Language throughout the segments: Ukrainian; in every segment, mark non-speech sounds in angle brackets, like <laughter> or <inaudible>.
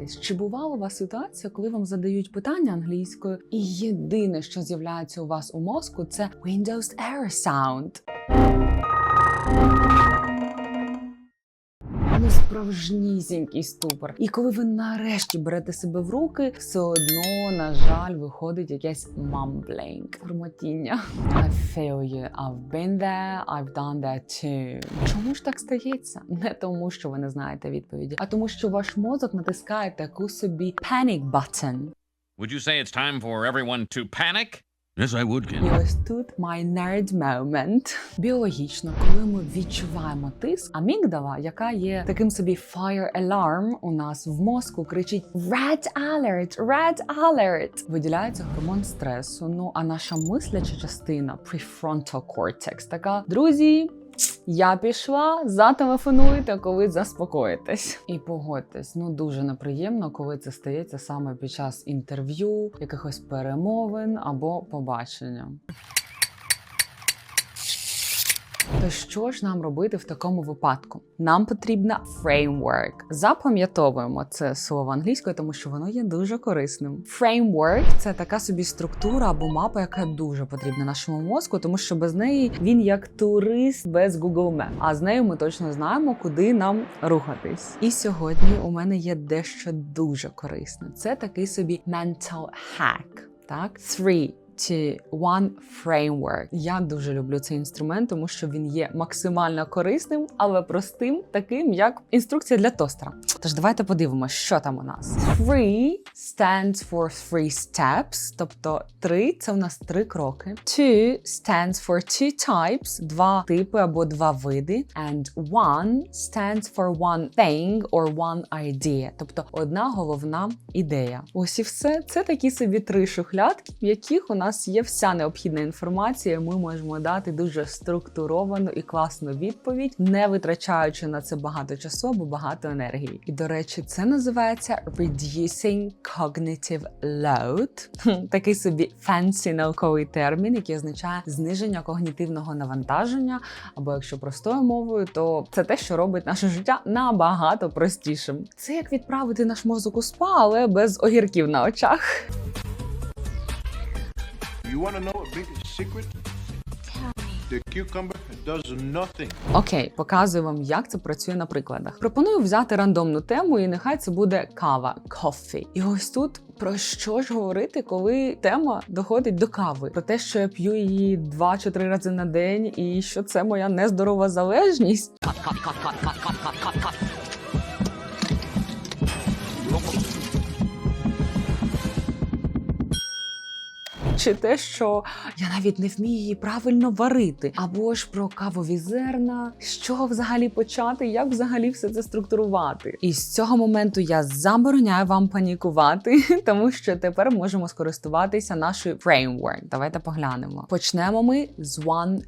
Задумайтесь, чи бувала у вас ситуація, коли вам задають питання англійською, і єдине, що з'являється у вас у мозку, це Windows Air Sound. Справжнісінький ступор. І коли ви нарешті берете себе в руки, все одно, на жаль, виходить якесь mumbling, бурмотіння. I feel you, I've been there, I've done that too. Чому ж так стається? Не тому, що ви не знаєте відповіді, а тому, що ваш мозок натискає таку собі panic button. Would you say it's time for everyone to panic? Yes, I would, І ось тут my nerd moment. Біологічно, коли ми відчуваємо тиск, амігдала, яка є таким собі fire alarm у нас в мозку, кричить Red alert! Red alert! Виділяється гормон стресу. Ну а наша мисляча частина prefrontal cortex така, друзі. Я пішла, зателефонуйте, коли заспокоїтесь. І погодьтесь, ну дуже неприємно, коли це стається саме під час інтерв'ю, якихось перемовин або побачення. То що ж нам робити в такому випадку? Нам потрібна framework. Запам'ятовуємо це слово англійською, тому що воно є дуже корисним. Framework – це така собі структура або мапа, яка дуже потрібна нашому мозку, тому що без неї він як турист без Google Map. А з нею ми точно знаємо, куди нам рухатись. І сьогодні у мене є дещо дуже корисне. Це такий собі mental hack. Так, Three to One Framework. Я дуже люблю цей інструмент, тому що він є максимально корисним, але простим, таким як інструкція для тостера. Тож давайте подивимося, що там у нас. Three stands for three steps, тобто три це у нас три кроки. Two stands for two types, два типи або два види. And one stands for one thing or one idea, тобто одна головна ідея. Ось і все. Це такі собі три шухлядки, в яких у нас є вся необхідна інформація. Ми можемо дати дуже структуровану і класну відповідь, не витрачаючи на це багато часу або багато енергії. І до речі, це називається reducing cognitive load. Такий собі fancy науковий термін, який означає зниження когнітивного навантаження. Або якщо простою мовою, то це те, що робить наше життя набагато простішим. Це як відправити наш мозок у спа, але без огірків на очах. You want to know a big secret? The cucumber does nothing. Окей, показую вам, як це працює на прикладах. Пропоную взяти рандомну тему, і нехай це буде кава coffee. І ось тут про що ж говорити, коли тема доходить до кави? Про те, що я п'ю її два чи три рази на день, і що це моя нездорова залежність. Чи те, що я навіть не вмію її правильно варити, або ж про кавові зерна, з взагалі почати, як взагалі все це структурувати. І з цього моменту я забороняю вам панікувати, <laughs> тому що тепер можемо скористуватися нашою фреймворк. Давайте поглянемо. Почнемо ми з one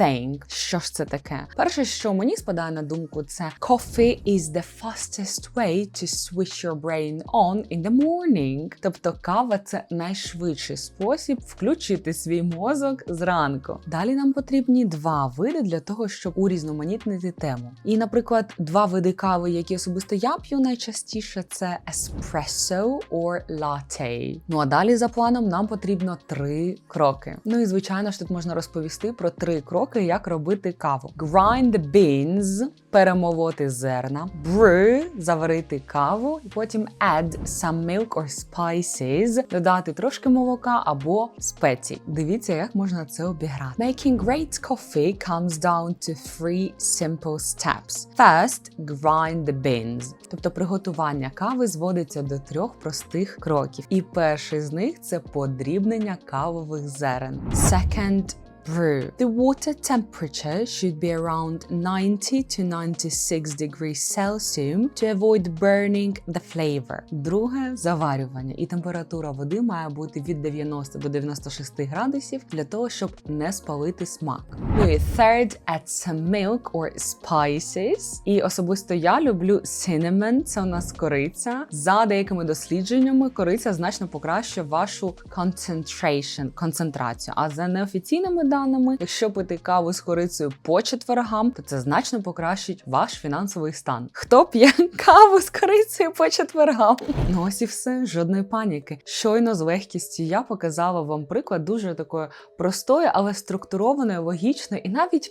thing. Що ж це таке? Перше, що мені спадає на думку, це coffee is the fastest way to switch your brain on in the morning. Тобто кава це найшвидший спосіб включити свій мозок зранку. Далі нам потрібні два види для того, щоб урізноманітнити тему. І, наприклад, два види кави, які особисто я п'ю найчастіше, це espresso or latte. Ну а далі за планом нам потрібно три кроки. Ну і звичайно ж тут можна розповісти про три кроки, як робити каву. Grind beans – перемолоти зерна, brew – заварити каву, і потім add some milk or spices – додати трошки молока або спецій. Дивіться, як можна це обіграти. Making great coffee comes down to three simple steps. First, grind the beans. Тобто приготування кави зводиться до трьох простих кроків. І перший з них це подрібнення кавових зерен. Second, brew. The water temperature should be around 90 to 96 degrees Celsius to avoid burning the flavor. Друге заварювання, і температура води має бути від 90 до 96 градусів для того, щоб не спалити смак. Ну і third, add some milk or spices. І особисто я люблю cinnamon, це у нас кориця. За деякими дослідженнями, кориця значно покращує вашу concentration, концентрацію. А за неофіційними даними, даними. Якщо пити каву з корицею по четвергам, то це значно покращить ваш фінансовий стан. Хто п'є <laughs> каву з корицею по четвергам? Ну ось і все, жодної паніки. Щойно з легкістю я показала вам приклад дуже такої простої, але структурованої, логічної і навіть.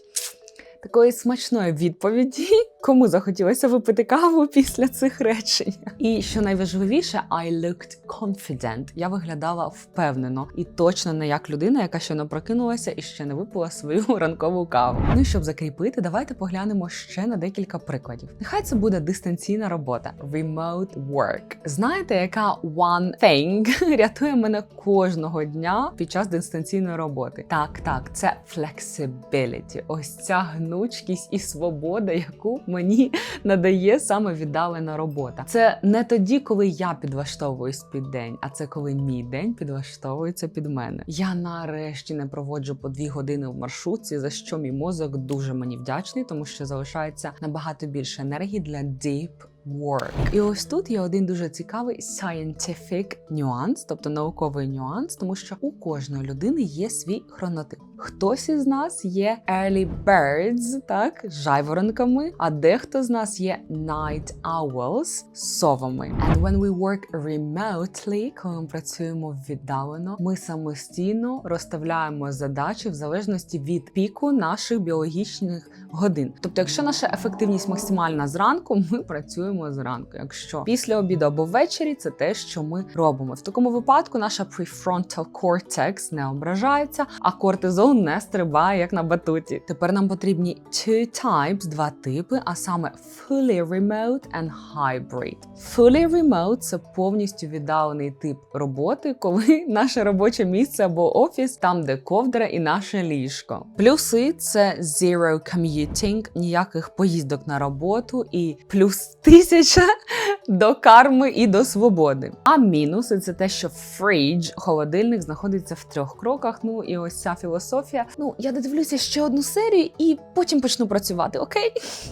Такої смачної відповіді, <laughs> кому захотілося випити каву після цих речень. І що найважливіше, I looked confident. Я виглядала впевнено і точно не як людина, яка щойно прокинулася і ще не випила свою <laughs> ранкову каву. Ну і щоб закріпити, давайте поглянемо ще на декілька прикладів. Нехай це буде дистанційна робота, remote work. Знаєте, яка one thing <laughs> рятує мене кожного дня під час дистанційної роботи? Так, так, це flexibility. Ось ця гнучкість і свобода, яку мені надає саме віддалена робота. Це не тоді, коли я підлаштовуюсь під день, а це коли мій день підлаштовується під мене. Я нарешті не проводжу по дві години в маршрутці, за що мій мозок дуже мені вдячний, тому що залишається набагато більше енергії для deep work. І ось тут є один дуже цікавий scientific нюанс, тобто науковий нюанс, тому що у кожної людини є свій хронотип. Хтось із нас є early birds, так, жайворонками, а дехто з нас є night owls, совами. And when we work remotely, коли ми працюємо віддалено, ми самостійно розставляємо задачі в залежності від піку наших біологічних годин. Тобто, якщо наша ефективність максимальна зранку, ми працюємо зранку. Якщо після обіду або ввечері, це те, що ми робимо. В такому випадку наша prefrontal cortex не ображається, а кортизол не стрибає як на батуті. Тепер нам потрібні two types, два типи, а саме fully remote and hybrid. Fully remote – це повністю віддалений тип роботи, коли <laughs> наше робоче місце або офіс там, де ковдра і наше ліжко. Плюси це zero commuting, ніяких поїздок на роботу і плюс тисяча <laughs> до карми і до свободи. А мінуси це те, що fridge, холодильник, знаходиться в трьох кроках. Ну і ось ця філософія. Ну я додивлюся ще одну серію і потім почну працювати. Окей?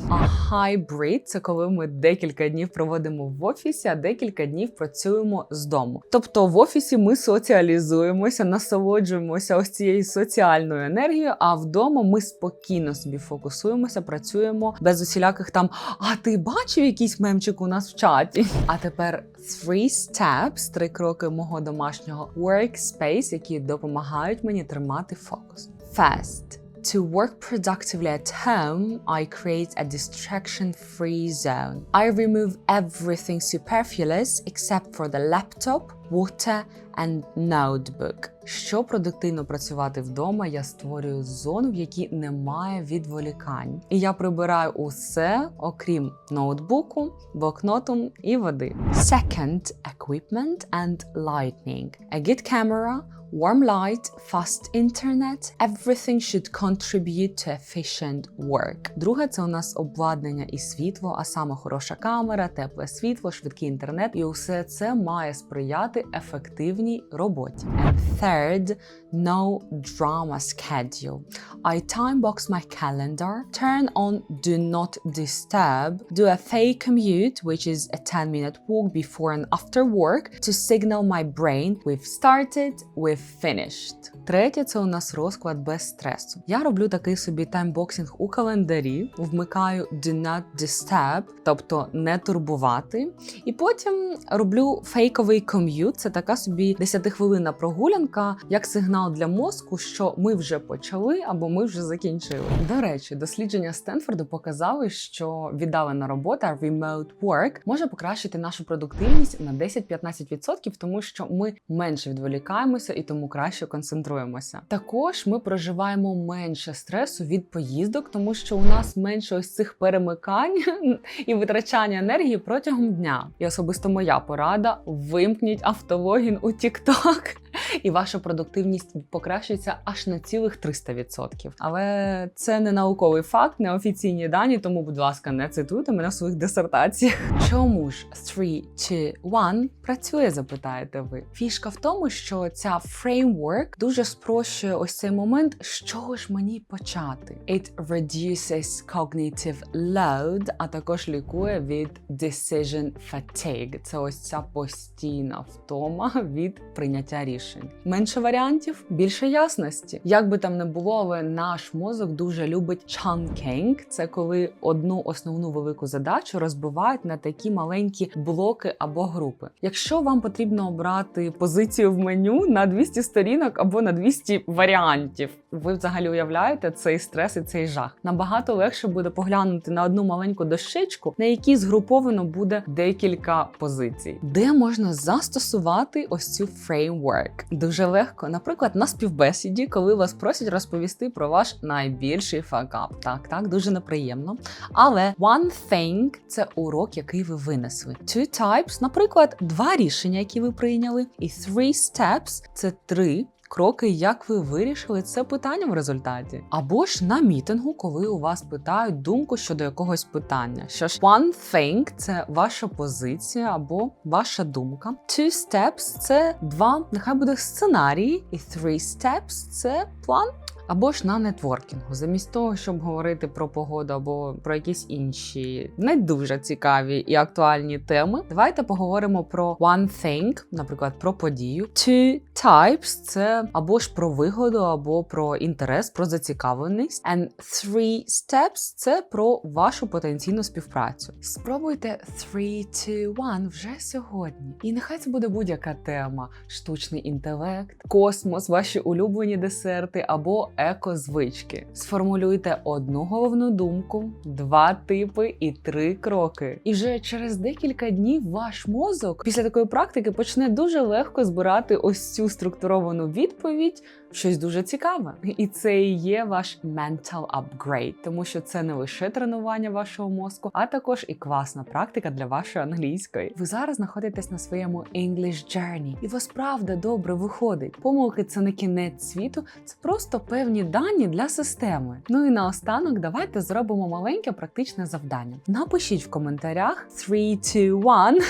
А hybrid – це коли ми декілька днів проводимо в офісі, а декілька днів працюємо з дому. Тобто в офісі ми соціалізуємося, насолоджуємося ось цією соціальною енергією. А вдома ми спокійно собі фокусуємося, працюємо без усіляких там. А ти бачив якийсь мемчик у нас в чаті? А тепер three steps, три кроки мого домашнього workspace, які допомагають мені тримати фокус. First. To work productively at home, I create a distraction free zone. I remove everything superfluous except for the laptop, water and notebook. Щоб продуктивно працювати вдома, я створюю зону, в якій немає відволікань. І я прибираю усе, окрім ноутбуку, блокноту і води. Second, equipment and lighting. A good camera, warm light, fast internet, everything should contribute to efficient work. Друге, це у нас обладнання і світло, а саме хороша камера, тепле світло, швидкий інтернет, і усе це має сприяти ефективній роботі. And third, no drama schedule. I time box my calendar, turn on do not disturb, do a fake commute, which is a 10 minute walk before and after work to signal my brain we've started, we've finished. Третє це у нас розклад без стресу. Я роблю такий собі таймбоксинг у календарі, вмикаю do not disturb, тобто не турбувати. І потім роблю фейковий ком'ют. Це така собі 10-хвилинна прогулянка, як сигнал для мозку, що ми вже почали або ми вже закінчили. До речі, дослідження Стенфорду показали, що віддалена робота remote work може покращити нашу продуктивність на 10-15%, тому що ми менше відволікаємося і тому краще концентруємося. Також ми проживаємо менше стресу від поїздок, тому що у нас менше ось цих перемикань <laughs> і витрачання енергії протягом дня. І особисто моя порада: вимкніть автологін у TikTok, і ваша продуктивність покращується аж на цілих 300%. Але це не науковий факт, не офіційні дані, тому, будь ласка, не цитуйте мене в своїх дисертаціях. Чому ж 3 чи 1 працює? Запитаєте ви? Фішка в тому, що ця фреймворк дуже спрощує ось цей момент, з чого ж мені почати. It reduces cognitive load, а також лікує від decision fatigue. Це ось ця постійна втома від прийняття рішень. Рішень. Менше варіантів, більше ясності. Як би там не було, але наш мозок дуже любить chunking. Це коли одну основну велику задачу розбивають на такі маленькі блоки або групи. Якщо вам потрібно обрати позицію в меню на 200 сторінок або на 200 варіантів, ви взагалі уявляєте цей стрес і цей жах. Набагато легше буде поглянути на одну маленьку дощечку, на якій згруповано буде декілька позицій, де можна застосувати ось цю фреймворк. Дуже легко, наприклад, на співбесіді, коли вас просять розповісти про ваш найбільший факап. Так, так, дуже неприємно. Але one thing – це урок, який ви винесли. Two types, наприклад, два рішення, які ви прийняли, і three steps – це три. Кроки, як ви вирішили це питання в результаті, або ж на мітингу, коли у вас питають думку щодо якогось питання. Що ж, one thing – це ваша позиція або ваша думка. Two steps – це два, нехай буде сценарії, і three steps – це план. Або ж на нетворкінгу, замість того, щоб говорити про погоду або про якісь інші не дуже цікаві і актуальні теми, давайте поговоримо про one thing, наприклад, про подію. Two types – це або ж про вигоду, або про інтерес, про зацікавленість. And three steps – це про вашу потенційну співпрацю. Спробуйте three, two, one вже сьогодні. І нехай це буде будь-яка тема: штучний інтелект, космос, ваші улюблені десерти або екозвички. Сформулюйте одну головну думку, два типи і три кроки. І вже через декілька днів ваш мозок після такої практики почне дуже легко збирати ось цю структуровану відповідь. Щось дуже цікаве, і це і є ваш mental upgrade, тому що це не лише тренування вашого мозку, а також і класна практика для вашої англійської. Ви зараз знаходитесь на своєму English Journey, і вас правда добре виходить. Помилки це не кінець світу, це просто певні дані для системи. Ну і наостанок давайте зробимо маленьке практичне завдання. Напишіть в коментарях 3, 2, 1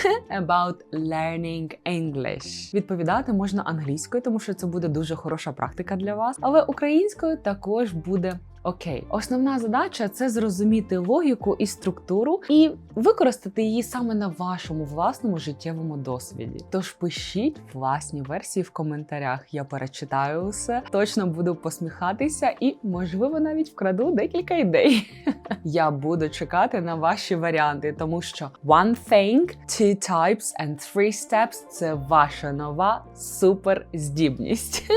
about learning English. Відповідати можна англійською, тому що це буде дуже хороша практика для вас, але українською також буде. Окей, основна задача це зрозуміти логіку і структуру і використати її саме на вашому власному життєвому досвіді. Тож пишіть власні версії в коментарях. Я перечитаю усе, точно буду посміхатися і, можливо, навіть вкраду декілька ідей. <laughs> Я буду чекати на ваші варіанти, тому що one thing, two types and three steps – це ваша нова суперздібність. <laughs>